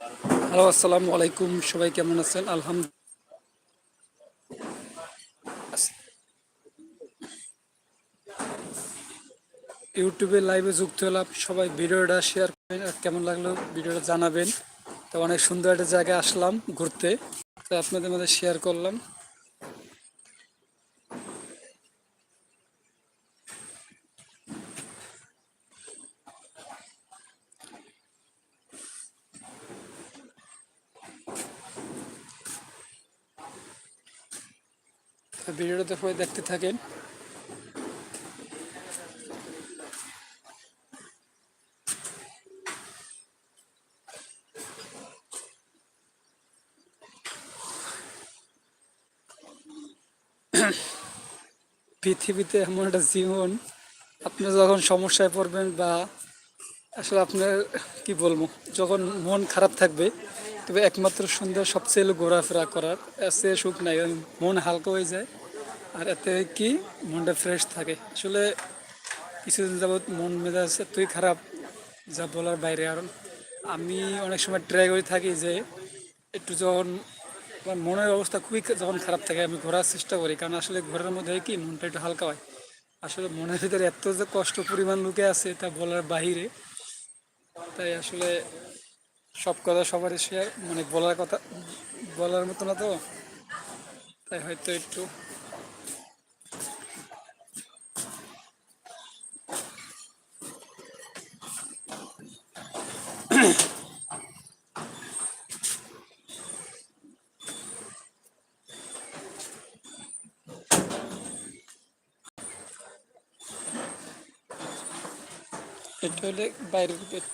Hello, আসসালামু আলাইকুম। সবাই কেমন আছেন? আলহামদুলিল্লাহ। ইউটিউবে লাইভে যুক্ত হলাম। সবাই ভিডিওটা শেয়ার করেন আর কেমন লাগল ভিডিওটা জানাবেন। তো অনেক সুন্দর একটা জায়গায় আসলাম ঘুরতে। তো আপনাদের মধ্যে শেয়ার করলাম। তো ভিডিওটা সবাই দেখতে থাকেন। পৃথিবীতে এমন একটা জীবন, আপনি যখন সমস্যায় পড়বেন বা আসলে আপনার, কি বলব, যখন মন খারাপ থাকবে তবে একমাত্র সুন্দর সবচেয়ে ঘোরাফেরা করার। এসে সুখ নাই মন হালকা হয়ে যায়। আর এতে কি? মনটা ফ্রেশ থাকে। আসলে কিছুদিন যাবৎ মন মেজাজ এতই খারাপ, যা বলার বাইরে। আর আমি অনেক সময় ট্রাই করে থাকি যে, একটু যখন আমার মনের অবস্থা খুবই যখন খারাপ থাকে, আমি ঘোরার চেষ্টা করি। কারণ আসলে ঘোরার মধ্যে কি? মনটা একটু হালকা হয়। আসলে মনের ভিতরে এত যে কষ্ট পরিমাণ লোকে আছে, তা বলার বাহিরে তাই আসলে সব কথা সবারই শেয়ার মানে বলার কথা, বলার মতো না তো। তাই হয়তো একটু এটা হলে বাইরের পেট।